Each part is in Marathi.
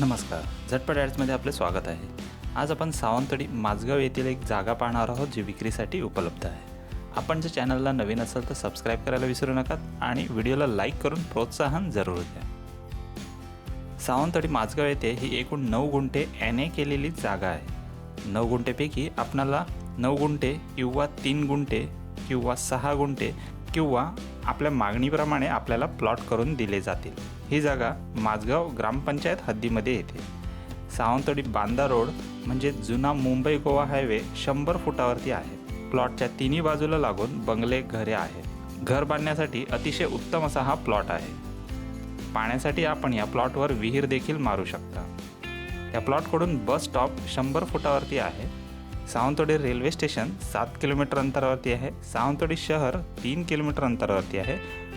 नमस्कार. झटपट ॲड्समध्ये आपले स्वागत आहे. आज आपण सावंतवाडी माझगाव येथील एक जागा पाहणार आहोत जी विक्रीसाठी उपलब्ध आहे. आपण जर चॅनलला नवीन असाल तर सबस्क्राईब करायला विसरू नका आणि व्हिडिओला लाईक करून प्रोत्साहन जरूर द्या. सावंतवाडी माझगाव येथे ही एकूण नऊ गुंठे एन ए केलेली जागा आहे. नऊ गुंठेपैकी आपणाला नऊ गुंठे किंवा तीन गुंठे किंवा सहा गुंठे किंवा आपल्या मागणीप्रमाणे आपल्याला प्लॉट करून दिले जातील. ही जागा माझगाव ग्रामपंचायत हद्दीमध्ये येते. सावंतवाडी बांदा रोड म्हणजे जुना मुंबई गोवा हायवे शंभर फुटावरती आहे. प्लॉटच्या तिन्ही बाजूला लागून बंगले घरे आहेत. घर बांधण्यासाठी अतिशय उत्तम असा हा प्लॉट आहे. पाण्यासाठी आपण या प्लॉटवर विहीर देखील मारू शकता. या प्लॉटकडून बस स्टॉप शंभर फुटावरती आहे. सावंतवाडी रेल्वे स्टेशन सात किलोमीटर अंतरावरती आहे. सावंतवाडी शहर तीन किलोमीटर अंतरावरती आहे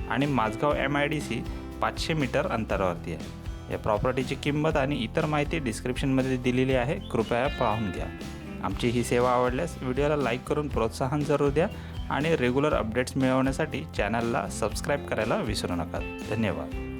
आणि Mazgaon M I D C पाचशे मीटर अंतरावरती आहे. या प्रॉपर्टीची किंमत आणि इतर माहिती डिस्क्रिप्शनमध्ये दिलेली आहे. कृपया पाहून घ्या. आमची ही सेवा आवडल्यास व्हिडिओला लाईक करून प्रोत्साहन जरूर द्या आणि रेग्युलर अपडेट्स मिळवण्यासाठी चॅनलला सबस्क्राईब करायला विसरू नका. धन्यवाद.